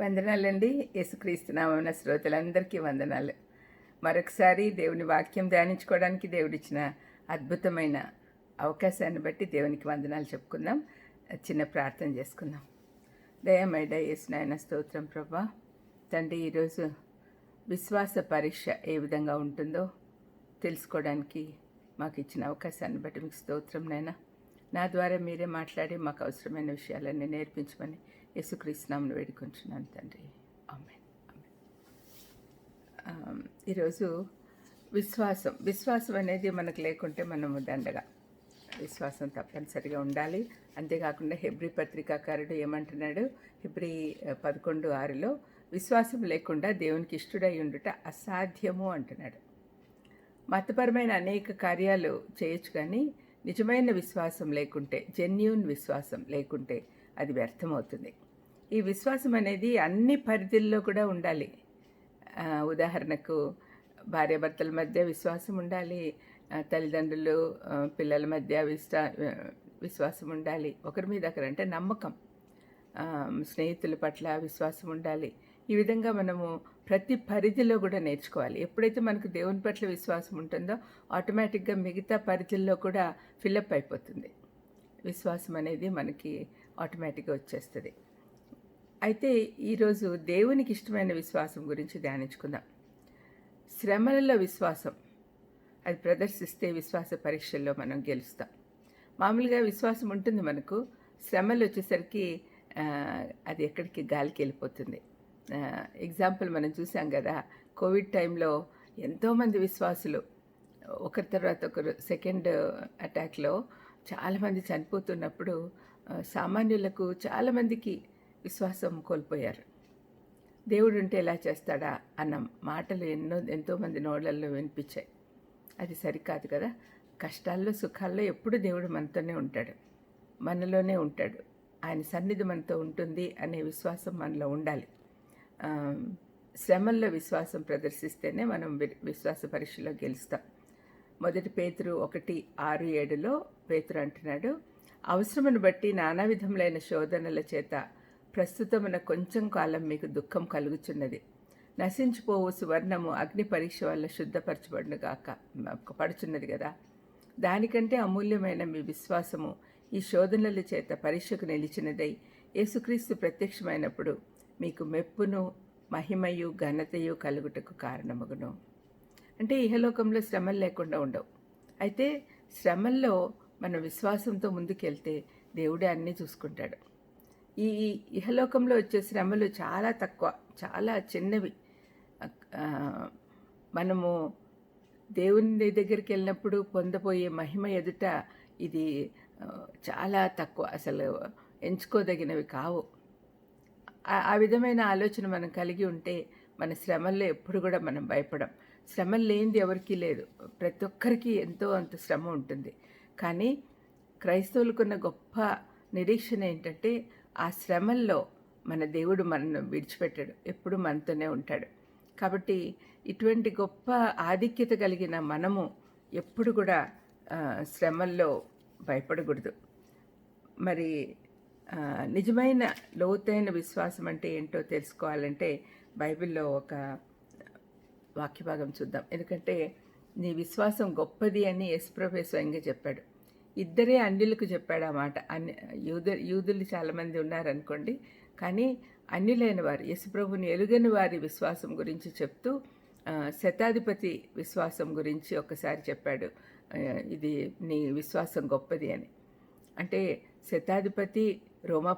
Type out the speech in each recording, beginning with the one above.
వందనాలండి. యేసుక్రీస్తునామైన శ్రోతలందరికీ వందనాలు. మరొకసారి దేవుని వాక్యం ధ్యానించుకోవడానికి దేవుడిచ్చిన అద్భుతమైన అవకాశాన్ని బట్టి దేవునికి వందనాలు చెప్పుకుందాం. చిన్న ప్రార్థన చేసుకుందాం. దయమైడ యేసునాయన స్తోత్రం ప్రభా. తండ్రి ఈరోజు విశ్వాస పరీక్ష ఏ విధంగా ఉంటుందో తెలుసుకోవడానికి మాకు ఇచ్చిన అవకాశాన్ని బట్టి మీకు స్తోత్రం నైనా నా ద్వారా మీరే మాట్లాడి మాకు అవసరమైన విషయాలన్నీ నేర్పించమని యేసుక్రీస్తునామను వేడుకుంటున్నాను తండ్రి. ఆమె ఈరోజు విశ్వాసం. విశ్వాసం అనేది మనకు లేకుంటే మనము దండగా. విశ్వాసం తప్పనిసరిగా ఉండాలి. అంతేకాకుండా హెబ్రి పత్రికాకారుడు ఏమంటున్నాడు? హెబ్రి పదకొండు ఆరులో విశ్వాసం లేకుండా దేవునికి ఇష్టడై ఉండుట అసాధ్యము అంటున్నాడు. మతపరమైన అనేక కార్యాలు చేయొచ్చు కానీ నిజమైన విశ్వాసం లేకుంటే జెన్యున్ విశ్వాసం లేకుంటే అది వ్యర్థమవుతుంది. ఈ విశ్వాసం అనేది అన్ని పరిధుల్లో కూడా ఉండాలి. ఉదాహరణకు భార్యాభర్తల మధ్య విశ్వాసం ఉండాలి. తల్లిదండ్రులు పిల్లల మధ్య విశ్వా విశ్వాసం ఉండాలి. ఒకరి మీద ఒకరు అంటే నమ్మకం. స్నేహితుల పట్ల విశ్వాసం ఉండాలి. ఈ విధంగా మనము ప్రతి పరిధిలో కూడా నేర్చుకోవాలి. ఎప్పుడైతే మనకు దేవుని పట్ల విశ్వాసం ఉంటుందో ఆటోమేటిక్గా మిగతా పరిధుల్లో కూడా ఫిలప్ అయిపోతుంది. విశ్వాసం అనేది మనకి ఆటోమేటిక్గా వచ్చేస్తుంది. అయితే ఈరోజు దేవునికి ఇష్టమైన విశ్వాసం గురించి ధ్యానించుకుందాం. శ్రమలలో విశ్వాసం. అది ప్రదర్శిస్తే విశ్వాస పరీక్షల్లో మనం గెలుస్తాం. మామూలుగా విశ్వాసం ఉంటుంది మనకు. శ్రమలు వచ్చేసరికి అది ఎక్కడికి గాలికి వెళ్ళిపోతుంది. ఎగ్జాంపుల్ మనం చూసాం కదా కోవిడ్ టైంలో ఎంతోమంది విశ్వాసులు ఒకరి తర్వాత ఒకరు సెకండ్ అటాక్లో చాలామంది చనిపోతున్నప్పుడు సామాన్యులకు చాలామందికి విశ్వాసం కోల్పోయారు. దేవుడు ఉంటే ఎలా చేస్తాడా? అన్న మాటలు ఎన్నో ఎంతోమంది నోళ్ళల్లో వినిపించాయి. అది సరికాదు కదా. కష్టాల్లో సుఖాల్లో ఎప్పుడు దేవుడు మనతోనే ఉంటాడు. మనలోనే ఉంటాడు. ఆయన సన్నిధి మనతో ఉంటుంది అనే విశ్వాసం మనలో ఉండాలి. శ్రమంలో శ్రమల్లో విశ్వాసం ప్రదర్శిస్తేనే మనం వి- విశ్వాస పరీక్షలో గెలుస్తాం. మొదటి పేతురు ఒకటి ఆరు ఏడులో పేతురు అంటున్నాడు అవసరమును బట్టి నానా విధములైన శోధనల చేత ప్రస్తుతమున కొంచెం కాలం మీకు దుఃఖం కలుగుచున్నది. నశించిపోవు సువర్ణము అగ్ని పరీక్ష వల్ల శుద్ధపరచబడినగాక పడుచున్నది కదా దానికంటే అమూల్యమైన మీ విశ్వాసము ఈ శోధనల చేత పరీక్షకు నిలిచినదై యేసుక్రీస్తు ప్రత్యక్షమైనప్పుడు మీకు మెప్పును మహిమయు ఘనతయు కలుగుటకు కారణమగును. అంటే ఇహలోకంలో శ్రమలు లేకుండా ఉండవు. అయితే శ్రమల్లో మన విశ్వాసంతో ముందుకెళ్తే దేవుడే అన్నీ చూసుకుంటాడు. ఈ ఇహలోకంలో వచ్చే శ్రమలు చాలా తక్కువ చాలా చిన్నవి. మనము దేవుని దగ్గరికి వెళ్ళినప్పుడు పొందబోయే మహిమ ఎదుట ఇది చాలా తక్కువ అసలు ఎంచుకోదగినవి కావు. ఆ- విధమైన ఆలోచన మనం కలిగి ఉంటే మన శ్రమల్లో ఎప్పుడు కూడా మనం భయపడం. శ్రమలు లేనిది ఎవరికీ లేదు. ప్రతి ఒక్కరికి ఎంతో అంత శ్రమ ఉంటుంది. కానీ క్రైస్తవులకున్న గొప్ప నిరీక్షణ ఏంటంటే ఆ శ్రమల్లో మన దేవుడు మనను విడిచిపెట్టాడు. ఎప్పుడు మనతోనే ఉంటాడు. కాబట్టి ఇటువంటి గొప్ప ఆధిక్యత కలిగిన మనము ఎప్పుడు కూడా శ్రమల్లో భయపడకూడదు. మరి నిజమైన లోతైన విశ్వాసం అంటే ఏంటో తెలుసుకోవాలంటే బైబిల్లో ఒక వాక్యభాగం చూద్దాం. ఎందుకంటే నీ విశ్వాసం గొప్పది అని యశ్ప్రభే స్వయంగా చెప్పాడు. ఇద్దరే అన్యులకు చెప్పాడు ఆ మాట అన్ని యూద యూదులు చాలామంది ఉన్నారనుకోండి. కానీ అన్యులైన వారు యశుప్రభుని ఎలుగని వారి విశ్వాసం గురించి చెప్తూ శతాధిపతి విశ్వాసం గురించి ఒకసారి చెప్పాడు. ఇది నీ విశ్వాసం గొప్పది అని. అంటే శతాధిపతి రోమా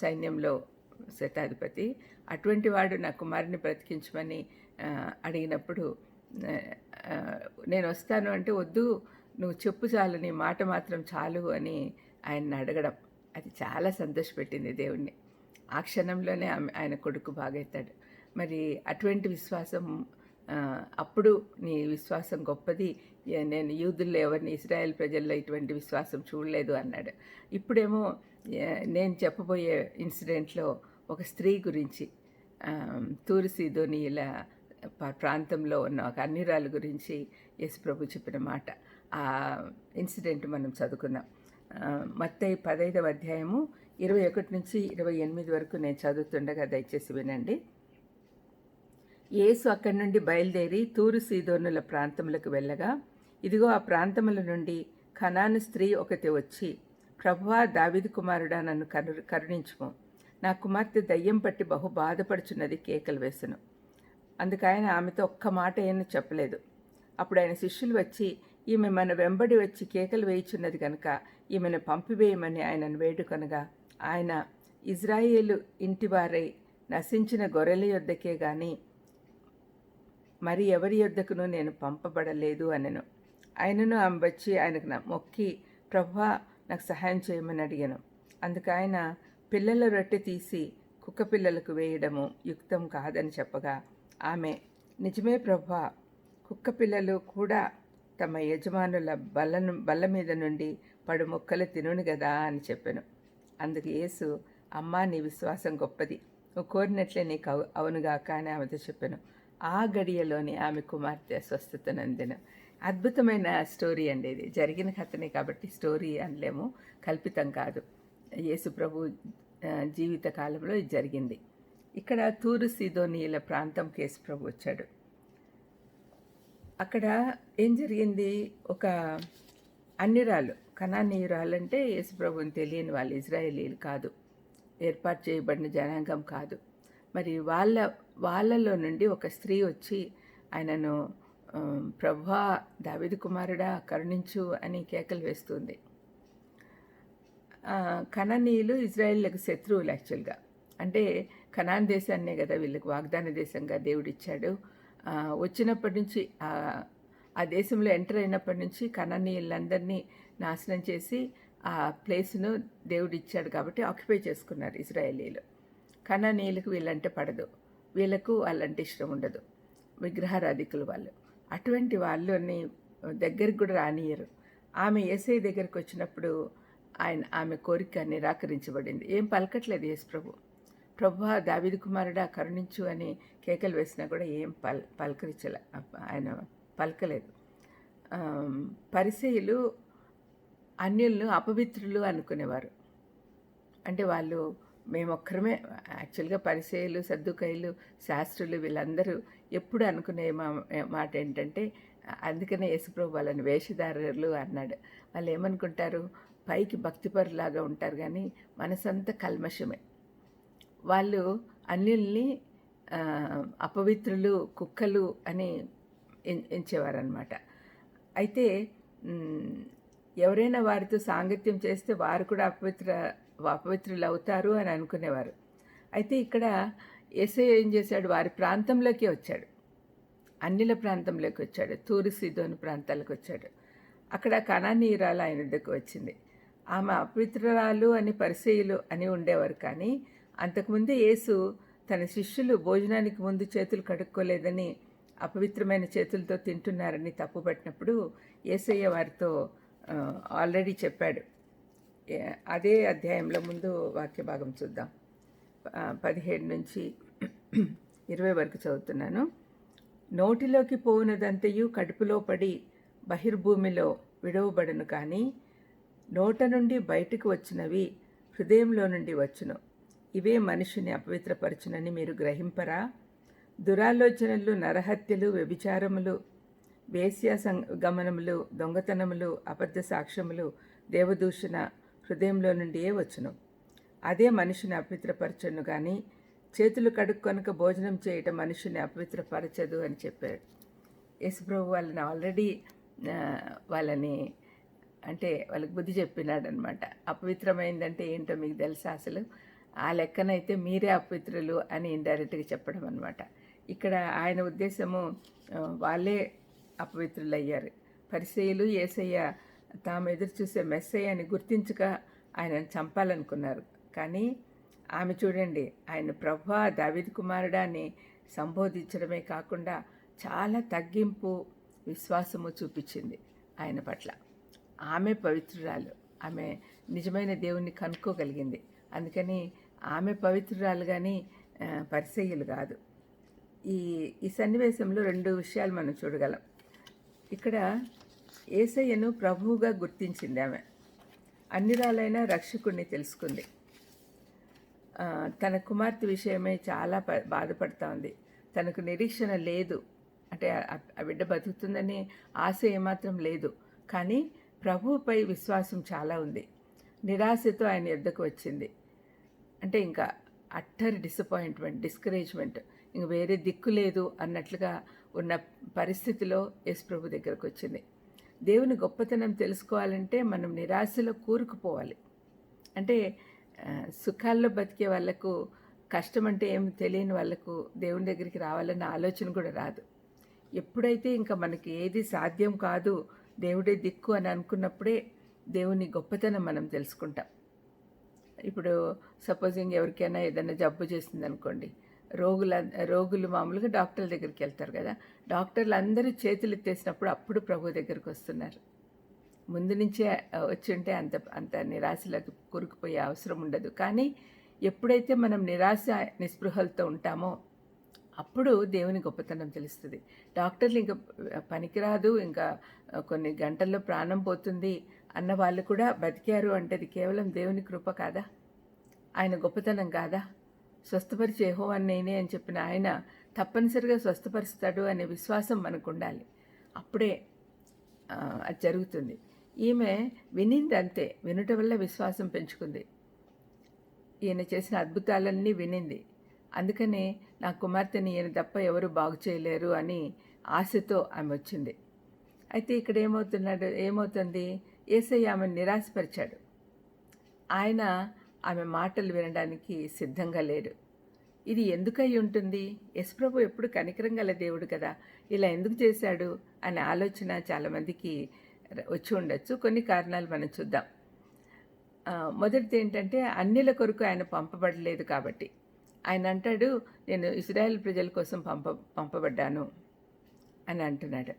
సైన్యంలో శతాధిపతి అటువంటి వాడు నా కుమారుని బ్రతికించమని అడిగినప్పుడు నేను వస్తాను అంటే వద్దు నువ్వు చెప్పు చాలు నీ మాట మాత్రం చాలు అని ఆయన్ని అడగడం. అది చాలా సంతోషపెట్టింది దేవుణ్ణి. ఆ క్షణంలోనే ఆమె- ఆయన కొడుకు బాగైతాడు. మరి అటువంటి విశ్వాసం అప్పుడు నీ విశ్వాసం గొప్పది. నేను యూదుల్లో ఎవరిని ఇజ్రాయెల్ ప్రజల్లో ఇటువంటి విశ్వాసం చూడలేదు అన్నాడు. ఇప్పుడేమో నేను చెప్పబోయే ఇన్సిడెంట్లో ఒక స్త్రీ గురించి ఆ, తూరు ప్రాంతంలో ఉన్న ఒక అన్యురాలు గురించి యేసు ప్రభు చెప్పిన మాట. ఆ ఇన్సిడెంట్ మనం చదువుకుందాం. మత్తయి పదైదవ అధ్యాయము ఇరవై ఒకటి నుంచి ఇరవై ఎనిమిది వరకు నేను చదువుతుండగా దయచేసి వినండి. యేసు అక్కడి నుండి బయలుదేరి తూరు సీదోనుల ప్రాంతములకు వెళ్ళగా ఇదిగో ఆ ప్రాంతముల నుండి ఖనాను స్త్రీ ఒకటి వచ్చి ప్రభువా దావిది కుమారుడా నన్ను కరు కరుణించుము. నా కుమార్తె దయ్యం పట్టి బహు బాధపడుచున్నది కేకలు వేసను. అందుకఆయన ఆమెతో ఒక్క మాట ఏమీ చెప్పలేదు. అప్పుడు ఆయన శిష్యులు వచ్చి ఈమె మన వెంబడి వచ్చి కేకలు వేయుచున్నది కనుక ఈమెను పంపివేయమని ఆయనను వేడుకొనగా ఆయన ఇజ్రాయేలు ఇంటివారై నశించిన గొర్రెల యొద్దకే గాని మరి ఎవరి యొద్దకును నేను పంపబడలేదు అనెను. ఆయనను ఆమె వచ్చి ఆయనకు నా మొక్కి ప్రభా నాకు సహాయం చేయమని అడిగాను. అందుకు ఆయన పిల్లల రొట్టె తీసి కుక్క పిల్లలకు వేయడము యుక్తం కాదని చెప్పగా ఆమె నిజమే ప్రభా కుక్క పిల్లలు కూడా తమ యజమానుల బల్లను బల్ల మీద నుండి పడు ముక్కలు తినును కదా అని చెప్పాను. అందుకు యేసు అమ్మా నీ విశ్వాసం గొప్పది. నువ్వు కోరినట్లే నీకు అవు అవునుగాక అని ఆమెతో చెప్పాను. ఆ గడియలోని ఆమె కుమార్తె స్వస్థత నందిన. అద్భుతమైన స్టోరీ అండి ఇది. జరిగిన కథనే కాబట్టి స్టోరీ అనలేము కల్పితం కాదు. యేసు ప్రభు జీవిత కాలంలో ఇది జరిగింది. ఇక్కడ తూరు సీదోనీల ప్రాంతం కేసు ప్రభు వచ్చాడు. అక్కడ ఏం జరిగింది? ఒక అన్నిరాలు కణానీయురాలు అంటే యేసుప్రభుని తెలియని వాళ్ళు ఇజ్రాయేలీలు కాదు. ఏర్పాటు చేయబడిన జనాంగం కాదు. మరి వాళ్ళ వాళ్ళలో నుండి ఒక స్త్రీ వచ్చి ఆయనను ప్రభా దావిది కుమారుడా కరుణించు అని కేకలు వేస్తుంది. కణనీయులు ఇజ్రాయిల్లకు శత్రువులు యాక్చువల్గా. అంటే కనాన్ దేశాన్నే కదా వీళ్ళకి వాగ్దాన దేశంగా దేవుడిచ్చాడు. వచ్చినప్పటి నుంచి ఆ, దేశంలో ఎంటర్ అయినప్పటి నుంచి కణనీయులందరినీ నాశనం చేసి ఆ ప్లేస్ను దేవుడు ఇచ్చాడు కాబట్టి ఆక్యుపై చేసుకున్నారు ఇజ్రాయేలీలు. కణనీయులకు వీళ్ళంటే పడదు. వీళ్ళకు వాళ్ళంటే ఇష్టం ఉండదు. విగ్రహారాధికులు వాళ్ళు. అటువంటి వాళ్ళని దగ్గరికి కూడా రానియరు ఆమె ఏసై దగ్గరికి వచ్చినప్పుడు ఆయన ఆమె కోరిక నిరాకరించబడింది. ఏం పలకట్లేదు యేసు ప్రభు ప్రభు దావిది కుమారుడా కరుణించు అని కేకలు వేసినా కూడా ఏం పల్ పలకరించలే. ఆయన పలకలేదు. పరిసయులు అన్యులను అపవిత్రులు అనుకునేవారు. అంటే వాళ్ళు మేమొక్కరమే యాక్చువల్గా పరిచయలు సర్దుకాయలు శాస్త్రులు వీళ్ళందరూ ఎప్పుడు అనుకునే మా మాట ఏంటంటే అందుకనే యేసుప్రభు వాళ్ళని వేషధారులు అన్నాడు. వాళ్ళు ఏమనుకుంటారు పైకి భక్తిపరులాగా ఉంటారు కానీ మనసంతా కల్మషమే. వాళ్ళు అన్యుల్ని అపవిత్రులు కుక్కలు అని ఎం- ఎంచేవారనమాట అయితే ఎవరైనా వారితో సాంగత్యం చేస్తే వారు కూడా అపవిత్ర అపవిత్రులు అవుతారు అని అనుకునేవారు. అయితే ఇక్కడ ఎస్ఐ ఏం చేశాడు? వారి ప్రాంతంలోకి వచ్చాడు. అన్నిల ప్రాంతంలోకి వచ్చాడు. తూరు సిదోను ప్రాంతాలకు వచ్చాడు. అక్కడ కణానీరాలు ఆయన దగ్గరకు వచ్చింది. ఆమె అపవిత్రురాలు అని పరిచయులు అని ఉండేవారు కానీ అంతకుముందే యేసు తన శిష్యులు భోజనానికి ముందు చేతులు కడుక్కోలేదని అపవిత్రమైన చేతులతో తింటున్నారని తప్పుపట్టినప్పుడు యేసయ్య వారితో ఆల్రెడీ చెప్పాడు. అదే అధ్యాయంలో ముందు వాక్య భాగం చూద్దాం. పదిహేడు నుంచి ఇరవై వరకు చదువుతున్నాను. నోటిలోకి పోవునదంతయు కడుపులో పడి బహిర్భూమిలో విడవబడను కానీ నోట నుండి బయటకు వచ్చినవి హృదయంలో నుండి వచ్చును. ఇవే మనిషిని అపవిత్రపరచునని మీరు గ్రహింపరా? దురాలోచనలు నరహత్యలు వ్యభిచారములు వేశ్యా గమనములు దొంగతనములు అబద్ధ సాక్ష్యములు దేవదూషణ హృదయంలో నుండియే వచ్చును. అదే మనిషిని అపవిత్రపరచను కానీ చేతులు కడుక్కొనక భోజనం చేయటం మనిషిని అపవిత్రపరచదు అని చెప్పారు యేసుప్రభు వాళ్ళని ఆల్రెడీ వాళ్ళని అంటే వాళ్ళకి బుద్ధి చెప్పినాడనమాట అపవిత్రమైందంటే ఏంటో మీకు తెలుసా అసలు? ఆ లెక్కనైతే మీరే అపవిత్రులు అని ఇండైరెక్ట్గా చెప్పడం అనమాట ఇక్కడ ఆయన ఉద్దేశము వాళ్ళే అపవిత్రులు అయ్యారు పరిచయులు ఏసయ్య తాము ఎదురు చూసే మెస్సయ్య అని గుర్తించక ఆయనను చంపాలనుకున్నారు. కానీ ఆమె చూడండి ఆయన ప్రభా దావిద్ కుమారుడా అని సంబోధించడమే కాకుండా చాలా తగ్గింపు విశ్వాసము చూపించింది ఆయన పట్ల. ఆమె పవిత్రురాలు. ఆమె నిజమైన దేవుణ్ణి కనుక్కోగలిగింది. అందుకని ఆమె పవిత్రురాలు కానీ పరిసయ్యులు కాదు. ఈ ఈ సన్నివేశంలో రెండు విషయాలు మనం చూడగలం. ఇక్కడ ఏసయ్యను ప్రభువుగా గుర్తించింది ఆమె. అన్నిరాలైన రక్షకుణ్ణి తెలుసుకుంది. తన కుమార్తె విషయమే చాలా బాధపడతా ఉంది. తనకు నిరీక్షణ లేదు. అంటే ఆ బిడ్డ బతుకుతుందని ఆశ ఏమాత్రం లేదు. కానీ ప్రభువుపై విశ్వాసం చాలా ఉంది. నిరాశతో ఆయన యుద్ధకు వచ్చింది. అంటే ఇంకా అట్టర్ డిసప్పాయింట్మెంట్ డిస్కరేజ్మెంట్ ఇంక వేరే దిక్కు లేదు అన్నట్లుగా ఉన్న పరిస్థితిలో యేసు ప్రభు దగ్గరకు వచ్చింది దేవుని గొప్పతనం తెలుసుకోవాలంటే మనం నిరాశలో కూరుకుపోవాలి. అంటే సుఖాల్లో బతికే వాళ్ళకు కష్టం అంటే ఏం తెలియని వాళ్ళకు దేవుని దగ్గరికి రావాలన్న ఆలోచన కూడా రాదు. ఎప్పుడైతే ఇంకా మనకి ఏది సాధ్యం కాదు దేవుడే దిక్కు అని అనుకున్నప్పుడే దేవుని గొప్పతనం మనం తెలుసుకుంటాం. ఇప్పుడు సపోజింగ్ ఎవరికైనా ఏదైనా జబ్బు చేసింది అనుకోండి రోగుల రోగులు మామూలుగా డాక్టర్ల దగ్గరికి వెళ్తారు కదా డాక్టర్లు అందరూ చేతులు ఎత్తేసినప్పుడు అప్పుడు ప్రభు దగ్గరికి వస్తున్నారు. ముందు నుంచే వచ్చుంటే వచ్చి ఉంటే అంత అంత నిరాశలకు కూరుకుపోయే అవసరం ఉండదు. కానీ ఎప్పుడైతే మనం నిరాశ నిస్పృహలతో ఉంటామో అప్పుడు దేవుని గొప్పతనం తెలుస్తుంది. డాక్టర్లు ఇంకా పనికిరాదు ఇంకా కొన్ని గంటల్లో ప్రాణం పోతుంది అన్న వాళ్ళు కూడా బతికారు అంటే అది కేవలం దేవుని కృప కాదా? ఆయన గొప్పతనం కాదా? స్వస్థపరిచే అని నేనే అని చెప్పిన ఆయన తప్పనిసరిగా స్వస్థపరుస్తాడు అనే విశ్వాసం మనకు ఉండాలి అప్పుడే అది జరుగుతుంది. ఈమె వినింది అంతే వినుట వల్ల విశ్వాసం పెంచుకుంది. ఈయన చేసిన అద్భుతాలన్నీ వినింది. అందుకనే నా కుమార్తెని ఈయన తప్ప ఎవరు బాగు చేయలేరు అని ఆశతో ఆమె వచ్చింది. అయితే ఇక్కడ ఏమవుతున్నాడు ఏమవుతుంది? ఏసయ్య ఆమెను నిరాశపరిచాడు. ఆయన ఆమె మాటలు వినడానికి సిద్ధంగా లేడు. ఇది ఎందుకై ఉంటుంది? యశ్ప్రభు ఎప్పుడు కనికరం గల దేవుడు కదా. ఇలా ఎందుకు చేశాడు? అనే ఆలోచన చాలామందికి వచ్చి ఉండొచ్చు. కొన్ని కారణాలు మనం చూద్దాం. మొదటిది ఏంటంటే అన్నిల కొరకు ఆయన పంపబడలేదు కాబట్టి. ఆయన అంటాడు నేను ఇజ్రాయెల్ ప్రజల కోసం పంప పంపబడ్డాను అని అంటున్నాడు.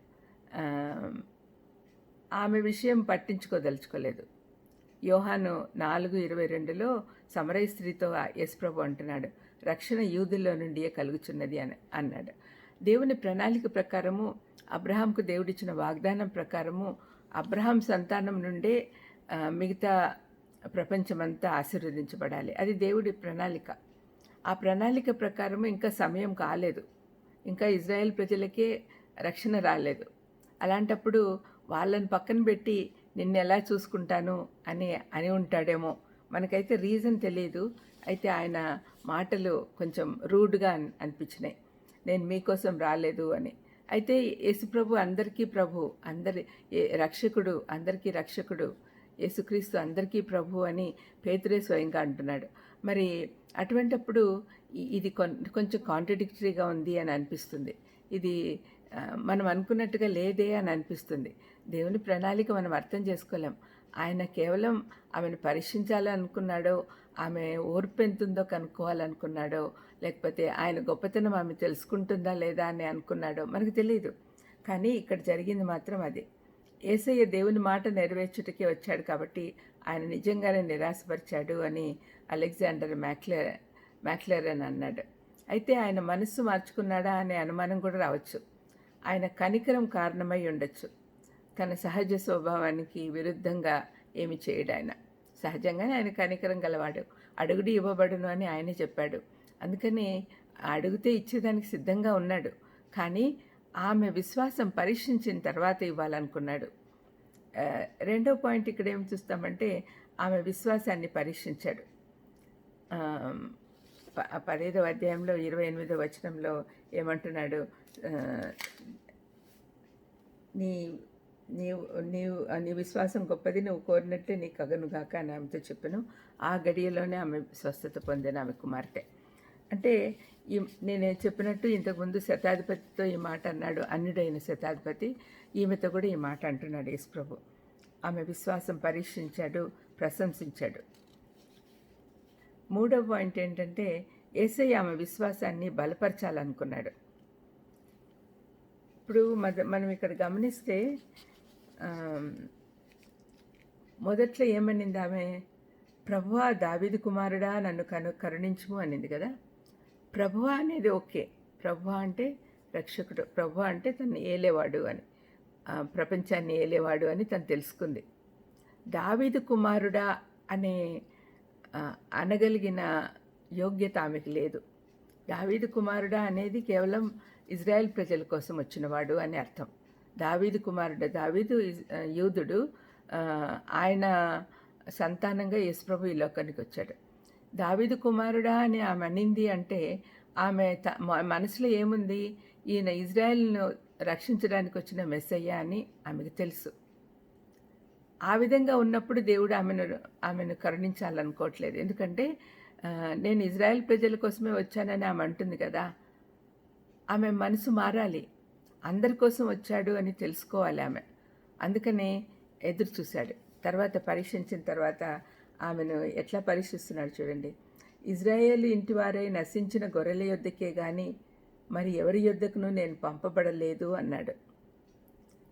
ఆమె విషయం పట్టించుకోదలుచుకోలేదు. యోహాను నాలుగు ఇరవై రెండులో సమరయ స్త్రీతో యశ్ప్రభు అంటున్నాడు రక్షణ యూదుల్లో నుండియే కలుగుచున్నది అని అన్నాడు. దేవుని ప్రణాళిక ప్రకారము అబ్రహాంకు దేవుడిచ్చిన వాగ్దానం ప్రకారము అబ్రహాం సంతానం నుండే మిగతా ప్రపంచమంతా ఆశీర్వదించబడాలి. అది దేవుడి ప్రణాళిక. ఆ ప్రణాళిక ప్రకారము ఇంకా సమయం కాలేదు. ఇంకా ఇజ్రాయెల్ ప్రజలకే రక్షణ రాలేదు. అలాంటప్పుడు వాళ్ళని పక్కన పెట్టి నిన్ను ఎలా చూసుకుంటాను అని అని ఉంటాడేమో. మనకైతే రీజన్ తెలియదు అయితే ఆయన మాటలు కొంచెం రూడ్గా అనిపించినాయి. నేను మీకోసం రాలేదు అని. అయితే యేసుప్రభు అందరికీ ప్రభు అందరి ఏ- రక్షకుడు అందరికీ రక్షకుడు యేసుక్రీస్తు అందరికీ ప్రభు అని పేతురే స్వయంగా అంటున్నాడు. మరి అటువంటప్పుడు ఇది కొన్- కొంచెం కాంట్రడిక్టరీగా ఉంది అని అనిపిస్తుంది. ఇది మనం అనుకున్నట్టుగా లేదే అని అనిపిస్తుంది. దేవుని ప్రణాళిక మనం అర్థం చేసుకోలేం. ఆయన కేవలం ఆమెను పరీక్షించాలనుకున్నాడో ఆమె ఓర్పు ఎంతుందో కనుక్కోవాలనుకున్నాడో లేకపోతే ఆయన గొప్పతనం ఆమె తెలుసుకుంటుందా లేదా అని అనుకున్నాడో మనకు తెలియదు కానీ ఇక్కడ జరిగింది మాత్రం అది. ఏసయ్య దేవుని మాట నెరవేర్చుటకే వచ్చాడు కాబట్టి ఆయన నిజంగానే నిరాశపరిచాడు అని అలెగ్జాండర్ మ్యాక్లే మ్యాక్లర్ అని అన్నాడు. అయితే ఆయన మనస్సు మార్చుకున్నాడా అనే అనుమానం కూడా రావచ్చు. ఆయన కనికరం కారణమై ఉండొచ్చు. తన సహజ స్వభావానికి విరుద్ధంగా ఏమి చేయడు ఆయన. సహజంగానే ఆయన కనికరం గలవాడు. అడుగుడు ఇవ్వబడును అని ఆయనే చెప్పాడు. అందుకని అడిగితే ఇచ్చేదానికి సిద్ధంగా ఉన్నాడు. కానీ ఆమె విశ్వాసం పరీక్షించిన తర్వాత ఇవ్వాలనుకున్నాడు. రెండో పాయింట్ ఇక్కడ ఏం చూస్తామంటే ఆమె విశ్వాసాన్ని పరీక్షించాడు. ఆ, పదహైదవ అధ్యాయంలో ఇరవై ఎనిమిదో వచనంలో ఏమంటున్నాడు? నీ నీవు నీవు నీ విశ్వాసం గొప్పది నువ్వు కోరినట్లే నీకు అగనుగాక అని ఆమెతో చెప్పాను. ఆ గడియలోనే ఆమె స్వస్థత పొందిన ఆమె కుమార్తె. అంటే ఈ నేను చెప్పినట్టు ఇంతకుముందు శతాధిపతితో ఈ మాట అన్నాడు అన్యుడైన శతాధిపతి. ఈమెతో కూడా ఈ మాట అంటున్నాడు యేసుప్రభు. ఆమె విశ్వాసం పరీక్షించాడు ప్రశంసించాడు. మూడవ పాయింట్ ఏంటంటే ఏసై ఆమె విశ్వాసాన్ని బలపరచాలనుకున్నాడు. ఇప్పుడు మన మనం ఇక్కడ గమనిస్తే మొదట్లో ఏమనింది ఆమె? ప్రభువా దావిది కుమారుడా నన్ను కను కరుణించుము అనింది కదా? ప్రభువ అనేది ఓకే. ప్రభువ అంటే రక్షకుడు. ప్రభువ అంటే తను ఏలేవాడు అని. ప్రపంచాన్ని ఏలేవాడు అని తను తెలుసుకుంది. దావీదు కుమారుడా అనే అనగలిగిన యోగ్యత ఆమెకు లేదు. దావీదు కుమారుడా అనేది కేవలం ఇజ్రాయెల్ ప్రజల కోసం వచ్చినవాడు అని అర్థం. దావీదు కుమారుడు దావీదు యూదుడు ఆయన సంతానంగా యేసుప్రభు ఈ లోకానికి వచ్చాడు. దావీదు కుమారుడా అని ఆమె అనింది అంటే ఆమె త- మ- మనసులో ఏముంది? ఈయన ఇజ్రాయెల్ను రక్షించడానికి వచ్చిన మెస్సయ్య అని ఆమెకు తెలుసు. ఆ విధంగా ఉన్నప్పుడు దేవుడు ఆమెను ఆమెను కరుణించాలనుకోవట్లేదు. ఎందుకంటే నేను ఇజ్రాయెల్ ప్రజల కోసమే వచ్చానని ఆమె అంటుంది కదా ఆమె మనసు మారాలి. అందరి కోసం వచ్చాడు అని తెలుసుకోవాలి ఆమె. అందుకనే ఎదురు చూశాడు. తర్వాత పరీక్షించిన తర్వాత ఆమెను ఎట్లా పరీక్షిస్తున్నాడు చూడండి. ఇజ్రాయేల్ ఇంటివారై నశించిన గొర్రెల యొద్దకే కానీ మరి ఎవరి యొద్దకును నేను పంపబడలేదు అన్నాడు.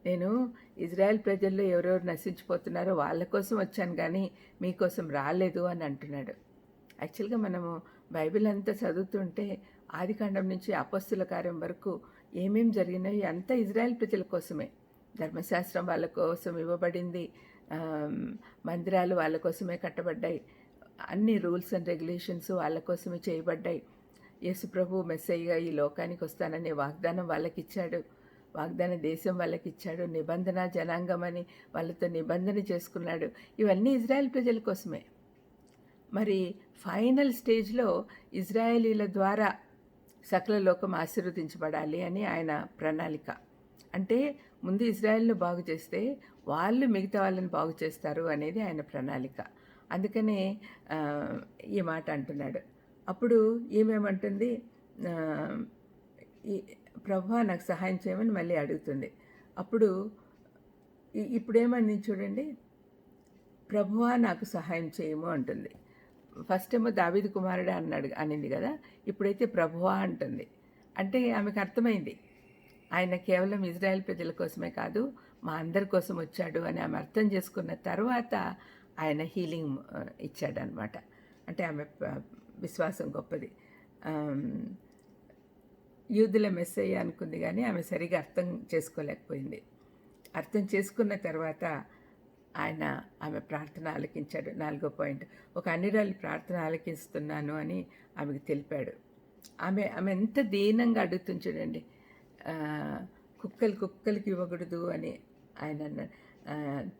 నేను ఇజ్రాయెల్ ప్రజల్లో ఎవరెవరు నశించిపోతున్నారో వాళ్ళ కోసం వచ్చాను కానీ మీకోసం రాలేదు అని అంటున్నాడు. యాక్చువల్గా మనము బైబిల్ అంతా చదువుతుంటే ఆదికాండం నుంచి అపస్తుల కార్యం వరకు ఏమేం జరిగినాయి అంతా ఇజ్రాయెల్ ప్రజల కోసమే. ధర్మశాస్త్రం వాళ్ళ కోసం ఇవ్వబడింది మందిరాలు వాళ్ళ కోసమే కట్టబడ్డాయి అన్ని రూల్స్ అండ్ రెగ్యులేషన్స్ వాళ్ళ కోసమే చేయబడ్డాయి. యేసుప్రభు మెస్సయ్యగా ఈ లోకానికి వస్తాననే వాగ్దానం వాళ్ళకి ఇచ్చాడు. వాగ్దాన దేశం వాళ్ళకి ఇచ్చాడు నిబంధన జనాంగం అని వాళ్ళతో నిబంధన చేసుకున్నాడు. ఇవన్నీ ఇజ్రాయెల్ ప్రజల కోసమే. మరి ఫైనల్ స్టేజ్లో ఇజ్రాయేలీల ద్వారా సకల లోకం ఆశీర్వదించబడాలి అని ఆయన ప్రణాళిక. అంటే ముందు ఇజ్రాయెల్ను బాగు చేస్తే వాళ్ళు మిగతా వాళ్ళని బాగు చేస్తారు అనేది ఆయన ప్రణాళిక. అందుకనే ఈ మాట అంటున్నాడు. అప్పుడు ఏమేమంటుంది? ప్రభు నాకు సహాయం చేయమని మళ్ళీ అడుగుతుంది. అప్పుడు ఇ- ఇప్పుడేమని చూడండి? ప్రభువా నాకు సహాయం చేయము అంటుంది. ఫస్ట్ ఏమో దావీదు కుమారుడే అన్నాడు అనింది కదా. ఇప్పుడైతే ప్రభువా అంటుంది. అంటే ఆమెకు అర్థమైంది. ఆయన కేవలం ఇజ్రాయెల్ ప్రజల కోసమే కాదు మా అందరి కోసం వచ్చాడు అని ఆమె అర్థం చేసుకున్న తర్వాత ఆయన హీలింగ్ ఇచ్చాడనమాట అంటే ఆమె విశ్వాసం గొప్పది. ఆమ్, యూదుల మెస్సయ్య అనుకుంది కానీ ఆమె సరిగా అర్థం చేసుకోలేకపోయింది. అర్థం చేసుకున్న తర్వాత ఆయన ఆమె ప్రార్థన ఆలకించాడు. నాలుగో పాయింట్. ఒక అన్నిరాలు ప్రార్థన ఆలకిస్తున్నాను అని ఆమెకు తెలిపాడు. ఆమె ఆమె ఎంత దీనంగా అడుగుతుంది చూడండి. కుక్కలు కుక్కలకి ఇవ్వకూడదు అని ఆయన అన్నాడు.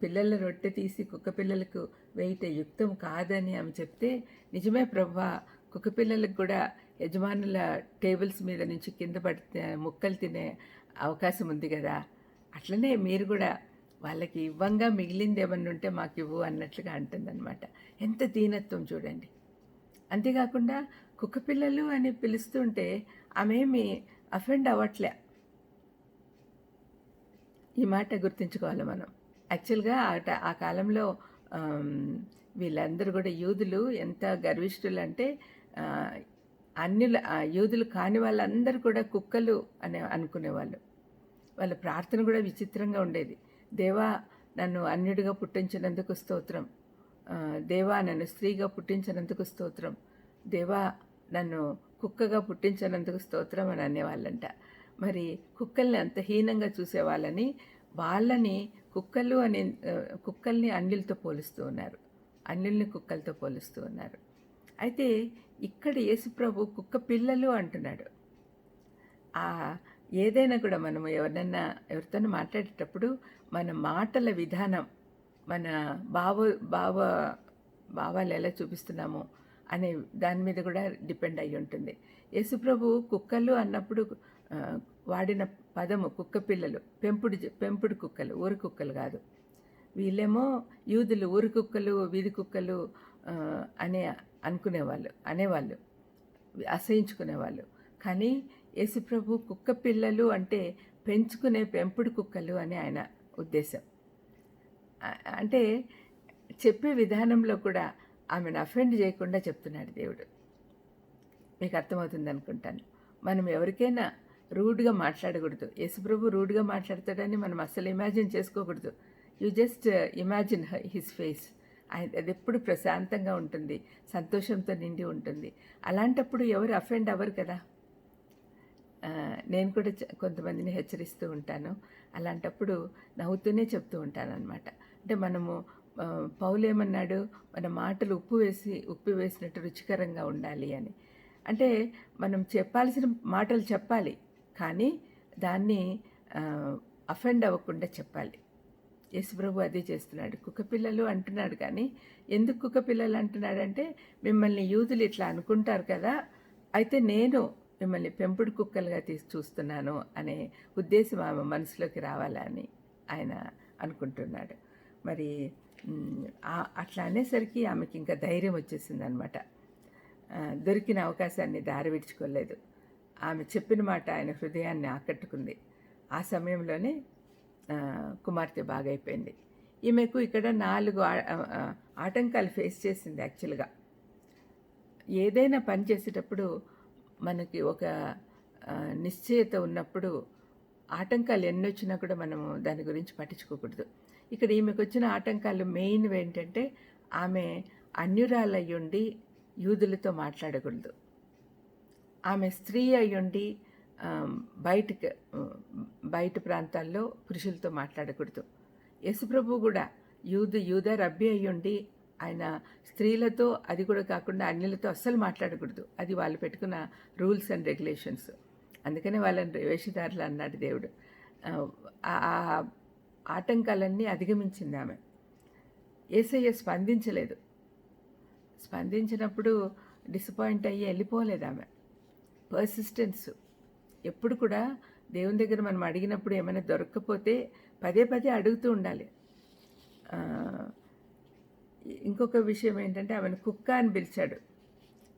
పిల్లల రొట్టె తీసి కుక్క పిల్లలకు వేయట యుక్తం కాదని ఆమె చెప్తే నిజమే ప్రభా కుక్క పిల్లలకు కూడా యజమానుల టేబుల్స్ మీద నుంచి కింద పడితే ముక్కలు తినే అవకాశం ఉంది కదా. అట్లనే మీరు కూడా వాళ్ళకి ఇవ్వంగా మిగిలింది ఏమన్నా ఉంటే మాకు ఇవ్వు అన్నట్లుగా అంటుందన్నమాట. ఎంత దీనత్వం చూడండి. అంతేకాకుండా కుక్క పిల్లలు అని పిలుస్తుంటే ఆమెమి అఫెండ్ అవ్వట్లే. ఈ మాట గుర్తుంచుకోవాలి మనం. యాక్చువల్గా ఆ ఆ కాలంలో వీళ్ళందరూ కూడా యూదులు ఎంత గర్విష్ఠులు అంటే అన్యుల యూదులు కాని వాళ్ళందరూ కూడా కుక్కలు అని అనుకునేవాళ్ళు. వాళ్ళ ప్రార్థన కూడా విచిత్రంగా ఉండేది. దేవా నన్ను అన్యుడిగా పుట్టించినందుకు స్తోత్రం. దేవా నన్ను స్త్రీగా పుట్టించినందుకు స్తోత్రం. దేవా నన్ను కుక్కగా పుట్టించినందుకు స్తోత్రం అని అనేవాళ్ళంట. మరి కుక్కల్ని అంత హీనంగా చూసేవాళ్ళని వాళ్ళని కుక్కలు అని కుక్కల్ని అన్యులతో పోలుస్తూ ఉన్నారు. అన్యుల్ని కుక్కలతో పోలుస్తూ ఉన్నారు. అయితే ఇక్కడ యేసుప్రభు కుక్క పిల్లలు అంటున్నాడు. ఆ ఏదైనా కూడా మనము ఎవరినన్నా ఎవరితోనూ మాట్లాడేటప్పుడు మన మాటల విధానం మన భావ భావ భావాలు ఎలా చూపిస్తున్నాము అనే దాని మీద కూడా డిపెండ్ అయి ఉంటుంది. యేసుప్రభు కుక్కలు అన్నప్పుడు వాడిన పదము కుక్క పిల్లలు పెంపుడు పెంపుడు కుక్కలు ఊరు కుక్కలు కాదు. వీళ్ళేమో యూదులు ఊరి కుక్కలు వీధి కుక్కలు అనే అనుకునేవాళ్ళు అనేవాళ్ళు అసహించుకునేవాళ్ళు. కానీ యేసుప్రభు కుక్క పిల్లలు అంటే పెంచుకునే పెంపుడు కుక్కలు అని ఆయన ఉద్దేశం. అంటే చెప్పే విధానంలో కూడా ఆమెను అఫెండ్ చేయకుండా చెప్తున్నాడు దేవుడు. మీకు అర్థమవుతుంది అనుకుంటాను. మనం ఎవరికైనా రూడ్గా మాట్లాడకూడదు. యేసుప్రభు రూడ్గా మాట్లాడతాడని మనం అస్సలు ఇమాజిన్ చేసుకోకూడదు. You just imagine his face. ఆయన అది ఎప్పుడు ప్రశాంతంగా ఉంటుంది సంతోషంతో నిండి ఉంటుంది. అలాంటప్పుడు ఎవరు అఫెండ్ అవ్వరు కదా? నేను కూడా చ- కొంతమందిని హెచ్చరిస్తూ ఉంటాను. అలాంటప్పుడు నవ్వుతూనే చెప్తూ ఉంటాను అనమాట అంటే మనము పౌలేమన్నాడు పౌలు ఏమన్నాడు? మన మాటలు ఉప్పు వేసి ఉప్పు వేసినట్టు రుచికరంగా ఉండాలి అని. అంటే మనం చెప్పాల్సిన మాటలు చెప్పాలి కానీ దాన్ని అఫెండ్ అవ్వకుండా చెప్పాలి. యశుప్రభు అదే చేస్తున్నాడు. కుక్కపిల్లలు అంటున్నాడు కానీ ఎందుకు కుక్క పిల్లలు అంటున్నాడంటే మిమ్మల్ని యూదులు ఇట్లా అనుకుంటారు కదా అయితే నేను మిమ్మల్ని పెంపుడు కుక్కలుగా తీసి చూస్తున్నాను అనే ఉద్దేశం ఆమె మనసులోకి రావాలని ఆయన అనుకుంటున్నాడు. మరి అట్లా అనేసరికి ఆమెకి ఇంకా ధైర్యం వచ్చేసింది అనమాట దొరికిన అవకాశాన్ని దారి విడుచుకోలేదు. ఆమె చెప్పిన మాట ఆయన హృదయాన్ని ఆకట్టుకుంది. ఆ సమయంలోనే కుమార్తె బాగైపోయింది. ఈమెకు ఇక్కడ నాలుగు ఆటంకాలు ఫేస్ చేసింది యాక్చువల్గా. ఏదైనా పని చేసేటప్పుడు మనకి ఒక నిశ్చయత ఉన్నప్పుడు ఆటంకాలు ఎన్ని వచ్చినా కూడా మనము దాని గురించి పట్టించుకోకూడదు. ఇక్కడ ఈమెకు వచ్చిన ఆటంకాలు మెయిన్ ఏంటంటే ఆమె అన్యురాలయ్యుండి యూదులతో మాట్లాడకూడదు. ఆమె స్త్రీ అయ్యుండి ఆమ్, బయటికి బయట ప్రాంతాల్లో పురుషులతో మాట్లాడకూడదు. యశుప్రభు కూడా యూదు యూద రబ్బి అయ్యుండి ఆయన స్త్రీలతో అది కూడా కాకుండా అన్యులతో అస్సలు మాట్లాడకూడదు. అది వాళ్ళు పెట్టుకున్న రూల్స్ అండ్ రెగ్యులేషన్స్. అందుకనే వాళ్ళని వేషధారులు అన్నాడు దేవుడు. ఆ ఆటంకాలన్నీ అధిగమించింది ఆమె. ఏసయ్య స్పందించలేదు. స్పందించినప్పుడు డిసప్పాయింట్ అయ్యి వెళ్ళిపోలేదు ఆమె. పర్సిస్టెన్స్ ఎప్పుడు కూడా దేవుని దగ్గర మనం అడిగినప్పుడు ఏమైనా దొరక్కపోతే పదే పదే అడుగుతూ ఉండాలి. ఇంకొక విషయం ఏంటంటే ఆమెను కుక్క అని పిలిచాడు.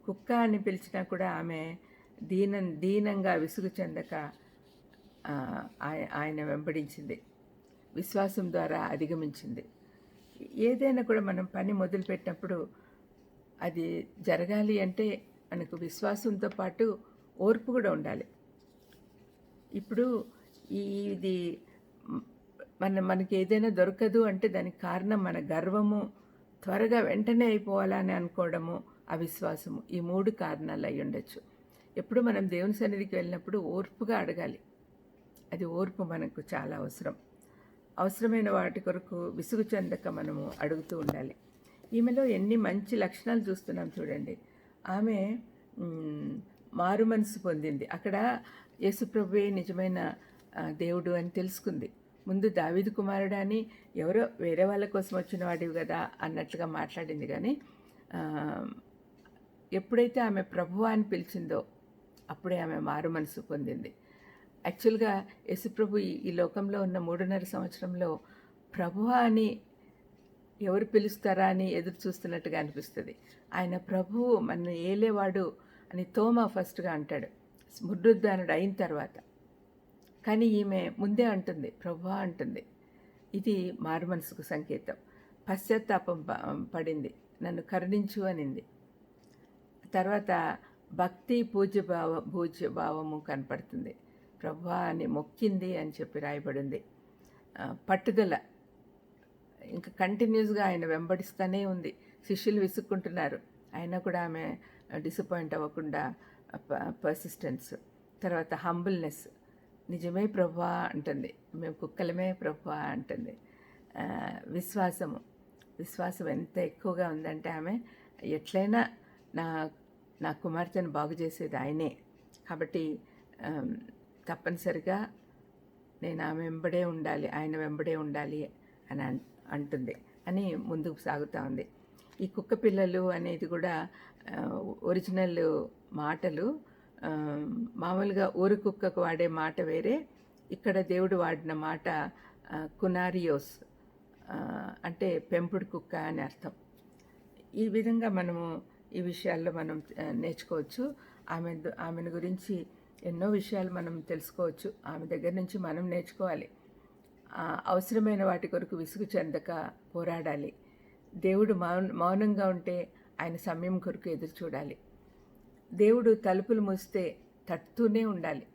కుక్క అని పిలిచినా కూడా ఆమె దీన దీనంగా విసుగు చెందక ఆయ- ఆయన వెంబడించింది. విశ్వాసం ద్వారా అధిగమించింది. ఏదైనా కూడా మనం పని మొదలుపెట్టినప్పుడు అది జరగాలి అంటే మనకు విశ్వాసంతో పాటు ఓర్పు కూడా ఉండాలి. ఇప్పుడు ఈ- ఇది మన మనకి ఏదైనా దొరకదు అంటే దానికి కారణం మన గర్వము త్వరగా వెంటనే అయిపోవాలని అనుకోవడము అవిశ్వాసము. ఈ మూడు కారణాలు అయి ఉండొచ్చు. ఎప్పుడు మనం దేవుని సన్నిధికి వెళ్ళినప్పుడు ఓర్పుగా అడగాలి. అది ఓర్పు మనకు చాలా అవసరం. అవసరమైన వాటి కొరకు విసుగు చెందక మనము అడుగుతూ ఉండాలి. ఈమెలో ఎన్ని మంచి లక్షణాలు చూస్తున్నాం చూడండి. ఆమె మారు మనసు పొందింది. అక్కడ యేసుప్రభువే నిజమైన దేవుడు అని తెలుసుకుంది. ముందు దావీదు కుమారుడు అని ఎవరో వేరే వాళ్ళ కోసం వచ్చిన వాడివి కదా అన్నట్లుగా మాట్లాడింది. కానీ ఎప్పుడైతే ఆమె ప్రభువా అని పిలిచిందో అప్పుడే ఆమె మారు మనసు పొందింది. యాక్చువల్గా యశుప్రభు ఈ- ఈ లోకంలో ఉన్న మూడున్నర సంవత్సరంలో ప్రభువా అని ఎవరు పిలుస్తారా అని ఎదురు చూస్తున్నట్టుగా అనిపిస్తుంది. ఆయన ప్రభువు మన ఏలేవాడు అని తోమా ఫస్ట్గా అంటాడు. స్మృద్ధానుడు అయిన తర్వాత కానీ ఈమె ముందే అంటుంది ప్రభువా అంటుంది. ఇది మారుమనసుకు సంకేతం. పశ్చాత్తాపం ప- పడింది. నన్ను కరుణించు అనింది. తర్వాత భక్తి పూజ్య భావ పూజ్య భావము కనపడుతుంది. ప్రభా అని మొక్కింది అని చెప్పి రాయబడింది. పట్టుదల. ఇంకా కంటిన్యూస్గా ఆయన వెంబడిస్తూనే ఉంది. శిష్యులు విసుక్కుంటున్నారు. అయినా కూడా ఆమె డిసప్పాయింట్ అవ్వకుండా పర్సిస్టెన్స్ తర్వాత హంబుల్నెస్ నిజమే ప్రభా అంటుంది. మేము కుక్కలమే ప్రభా అంటుంది. విశ్వాసము. విశ్వాసం ఎంత ఎక్కువగా ఉందంటే ఆమె ఎట్లయినా నా నా కుమార్తెను బాగు చేసేది ఆయనే. కాబట్టి తప్పనిసరిగా నేను ఆమె వెంబడే ఉండాలి ఆయన వెంబడే ఉండాలి అని అన్- అంటుంది అని ముందుకు సాగుతూ ఉంది. ఈ కుక్క పిల్లలు అనేది కూడా ఒరిజినల్ మాటలు మామూలుగా ఊరి కుక్కకు వాడే మాట వేరే ఇక్కడ దేవుడు వాడిన మాట కునారియోస్ అంటే పెంపుడు కుక్క అని అర్థం. ఈ విధంగా మనము ఈ విషయాల్లో మనం నేర్చుకోవచ్చు. ఆమె ఆమెను గురించి ఎన్నో విషయాలు మనం తెలుసుకోవచ్చు. ఆమె దగ్గర నుంచి మనం నేర్చుకోవాలి. అవసరమైన వాటి కొరకు విసుగు చెందక పోరాడాలి. దేవుడు మౌన మౌనంగా ఉంటే ఆయన సమయం కొరకు ఎదురు చూడాలి. దేవుడు తలుపులు మూస్తే తట్టుతూనే ఉండాలి.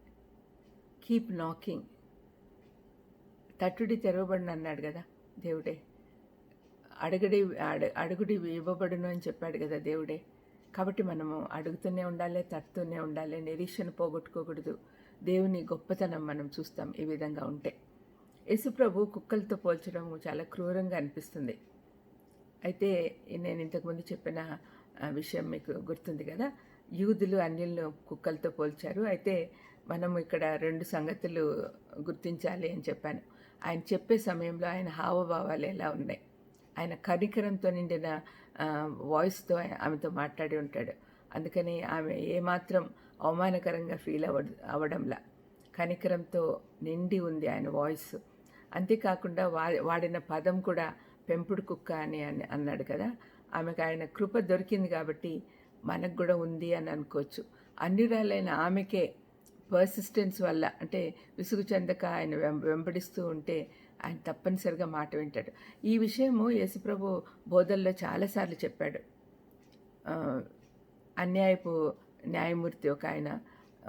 కీప్ నాకింగ్ తట్టుడి తెరవబడిన అన్నాడు కదా దేవుడే. అడుగుడి అడు అడుగుడి ఇవ్వబడును అని చెప్పాడు కదా దేవుడే. కాబట్టి మనము అడుగుతూనే ఉండాలి తట్టుతూనే ఉండాలి నిరీక్షణ పోగొట్టుకోకూడదు. దేవుని గొప్పతనం మనం చూస్తాం ఈ విధంగా ఉంటే. యేసుప్రభు కుక్కలతో పోల్చడం చాలా క్రూరంగా అనిపిస్తుంది. అయితే నేను ఇంతకుముందు చెప్పిన విషయం మీకు గుర్తుంది కదా? యూదులు అన్యులను కుక్కలతో పోల్చారు. అయితే మనం ఇక్కడ రెండు సంగతులు గుర్తించాలి అని చెప్పాను. ఆయన చెప్పే సమయంలో ఆయన హావభావాలు ఎలా ఉన్నాయి? ఆయన కనికరంతో నిండిన వాయిస్తో ఆమెతో మాట్లాడి ఉంటాడు. అందుకని ఆమె ఏమాత్రం అవమానకరంగా ఫీల్ అవ అవ్వడంలా. కనికరంతో నిండి ఉంది ఆయన వాయిస్ అంతేకాకుండా వా వాడిన పదం కూడా పెంపుడు కుక్క అని అని అన్నాడు కదా. ఆమెకు ఆయన కృప దొరికింది కాబట్టి మనకు కూడా ఉంది అని అనుకోవచ్చు. అన్యురాలైన ఆమెకే పర్సిస్టెన్స్ వల్ల అంటే విసుగు చెందక ఆయన వెం- వెంబడిస్తూ ఉంటే ఆయన తప్పనిసరిగా మాట వింటాడు. ఈ విషయము యేసుప్రభు బోధల్లో చాలాసార్లు చెప్పాడు. అన్యాయపు న్యాయమూర్తి ఒక ఆయన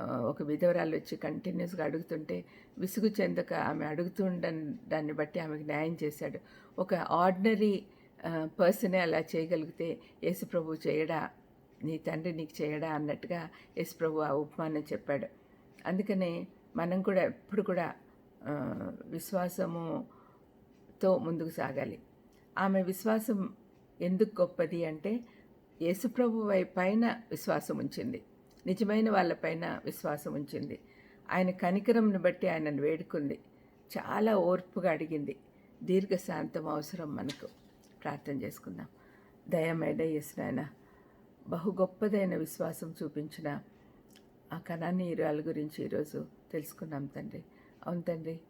ఒక విధవరాలు వచ్చి కంటిన్యూస్గా అడుగుతుంటే విసుగు చెందక ఆమె అడుగుతుండని దాన్ని బట్టి ఆమెకు న్యాయం చేశాడు. ఒక ఆర్డినరీ పర్సనే అలా చేయగలిగితే యేసుప్రభు చేయడా నీ తండ్రి నీకు చేయడా అన్నట్టుగా యశ్ప్రభు ఆ ఉపమానం చెప్పాడు. అందుకనే మనం కూడా ఎప్పుడు కూడా విశ్వాసముతో ముందుకు సాగాలి. ఆమె విశ్వాసం ఎందుకు గొప్పది అంటే యేసుప్రభు పైన విశ్వాసం ఉంచింది. నిజమైన వాళ్ళపైన విశ్వాసం ఉంచింది. ఆయన కనికరంను బట్టి ఆయనను వేడుకుంది. చాలా ఓర్పుగా అడిగింది. దీర్ఘశాంతం అవసరం మనకు. ప్రార్థన చేసుకుందాం. దయమేడ నాయన బహు గొప్పదైన విశ్వాసం చూపించిన ఆ కణానీయురాల గురించి ఈరోజు తెలుసుకున్నాం తండ్రి. అవును తండ్రి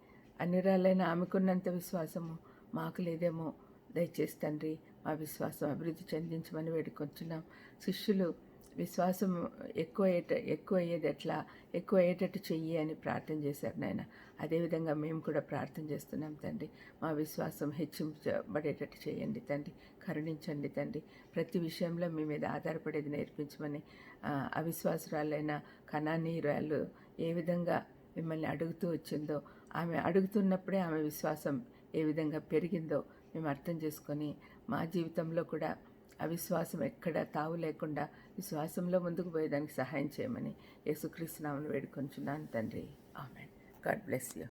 అన్నిరాలైన ఆమెకున్నంత విశ్వాసము మాకు లేదేమో. దయచేసి తండ్రి మా విశ్వాసం అభివృద్ధి చెందించమని వేడుకొచ్చున్నాం శిష్యులు విశ్వాసం ఎక్కువ ఎక్కువ అయ్యేది ఎట్లా? ఎక్కువ అయ్యేటట్టు చెయ్యి అని ప్రార్థన చేశారు నాయన. అదేవిధంగా మేము కూడా ప్రార్థన చేస్తున్నాం తండ్రి. మా విశ్వాసం హెచ్చించబడేటట్టు చేయండి తండ్రి. కరుణించండి తండ్రి. ప్రతి విషయంలో మీ మీద ఆధారపడేది నేర్పించమని అవిశ్వాసురాలైన కణానీరాలు ఏ విధంగా మిమ్మల్ని అడుగుతూ వచ్చిందో ఆమె అడుగుతున్నప్పుడే ఆమె విశ్వాసం ఏ విధంగా పెరిగిందో మేము అర్థం చేసుకొని మా జీవితంలో కూడా అవిశ్వాసం ఎక్కడ తావు లేకుండా విశ్వాసంలో ముందుకు పోయేదానికి సహాయం చేయమని యేసుక్రీస్తునామను వేడుకొంచున్నాను తండ్రి. ఆమె గాడ్ బ్లెస్ యూ.